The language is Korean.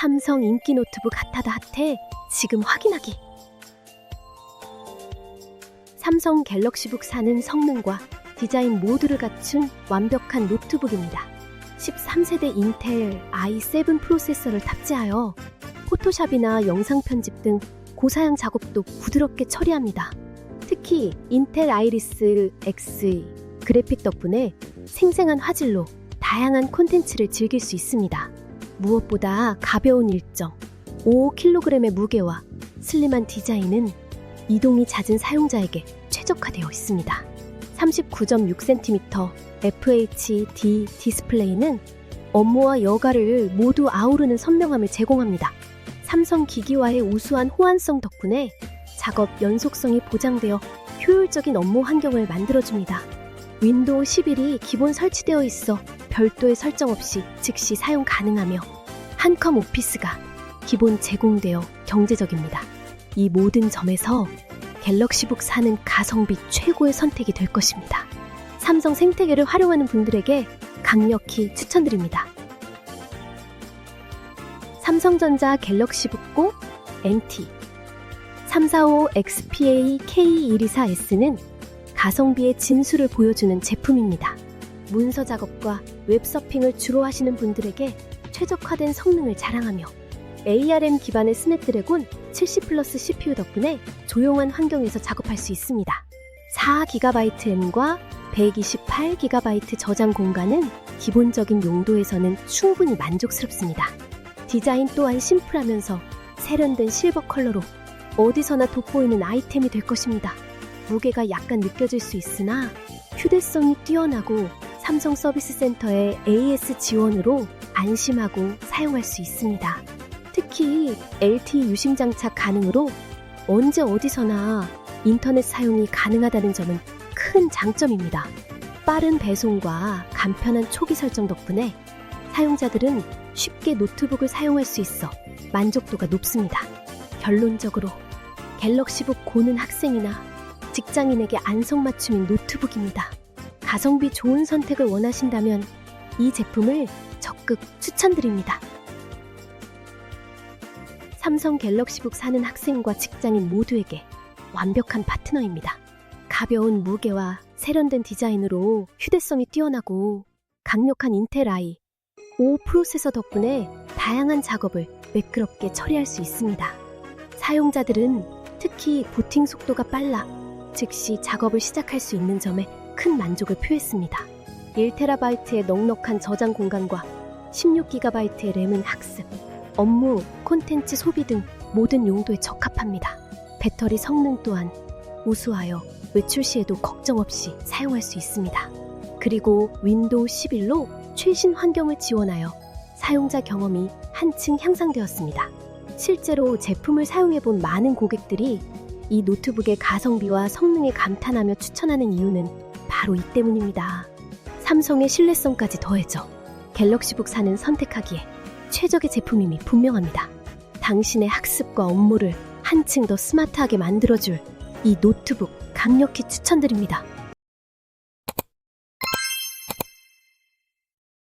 삼성 인기 노트북 핫하다 핫해 지금 확인하기. 삼성 갤럭시북 4는 성능과 디자인 모두를 갖춘 완벽한 노트북입니다. 13세대 인텔 i7 프로세서를 탑재하여 포토샵이나 영상 편집 등 고사양 작업도 부드럽게 처리합니다. 특히 인텔 아이리스 X 그래픽 덕분에 생생한 화질로 다양한 콘텐츠를 즐길 수 있습니다. 무엇보다 가벼운 일정, 5kg의 무게와 슬림한 디자인은 이동이 잦은 사용자에게 최적화되어 있습니다. 39.6cm FHD 디스플레이는 업무와 여가를 모두 아우르는 선명함을 제공합니다. 삼성 기기와의 우수한 호환성 덕분에 작업 연속성이 보장되어 효율적인 업무 환경을 만들어줍니다. 윈도우 11이 기본 설치되어 있어 별도의 설정 없이 즉시 사용 가능하며 한컴 오피스가 기본 제공되어 경제적입니다. 이 모든 점에서 갤럭시북 4는 가성비 최고의 선택이 될 것입니다. 삼성 생태계를 활용하는 분들에게 강력히 추천드립니다. 삼성전자 갤럭시북 고 NT 345 XPA K124S는 가성비의 진수를 보여주는 제품입니다. 문서 작업과 웹서핑을 주로 하시는 분들에게 최적화된 성능을 자랑하며 ARM 기반의 스냅드래곤 70 플러스 CPU 덕분에 조용한 환경에서 작업할 수 있습니다. 4GB 램과 128GB 저장 공간은 기본적인 용도에서는 충분히 만족스럽습니다. 디자인 또한 심플하면서 세련된 실버 컬러로 어디서나 돋보이는 아이템이 될 것입니다. 무게가 약간 느껴질 수 있으나 휴대성이 뛰어나고 삼성 서비스 센터의 AS 지원으로 안심하고 사용할 수 있습니다. 특히 LTE 유심 장착 가능으로 언제 어디서나 인터넷 사용이 가능하다는 점은 큰 장점입니다. 빠른 배송과 간편한 초기 설정 덕분에 사용자들은 쉽게 노트북을 사용할 수 있어 만족도가 높습니다. 결론적으로 갤럭시북 고는 학생이나 직장인에게 안성맞춤인 노트북입니다. 가성비 좋은 선택을 원하신다면 이 제품을 적극 추천드립니다. 삼성 갤럭시북 사는 학생과 직장인 모두에게 완벽한 파트너입니다. 가벼운 무게와 세련된 디자인으로 휴대성이 뛰어나고 강력한 인텔 i 5 프로세서 덕분에 다양한 작업을 매끄럽게 처리할 수 있습니다. 사용자들은 특히 부팅 속도가 빨라 즉시 작업을 시작할 수 있는 점에 큰 만족을 표했습니다. 1TB의 넉넉한 저장 공간과 16GB의 램은 학습, 업무, 콘텐츠 소비 등 모든 용도에 적합합니다. 배터리 성능 또한 우수하여 외출 시에도 걱정 없이 사용할 수 있습니다. 그리고 윈도우 11로 최신 환경을 지원하여 사용자 경험이 한층 향상되었습니다. 실제로 제품을 사용해본 많은 고객들이 이 노트북의 가성비와 성능에 감탄하며 추천하는 이유는 바로 이 때문입니다. 삼성의 신뢰성까지 더해져 갤럭시북 4는 선택하기에 최적의 제품임이 분명합니다. 당신의 학습과 업무를 한층 더 스마트하게 만들어줄 이 노트북 강력히 추천드립니다.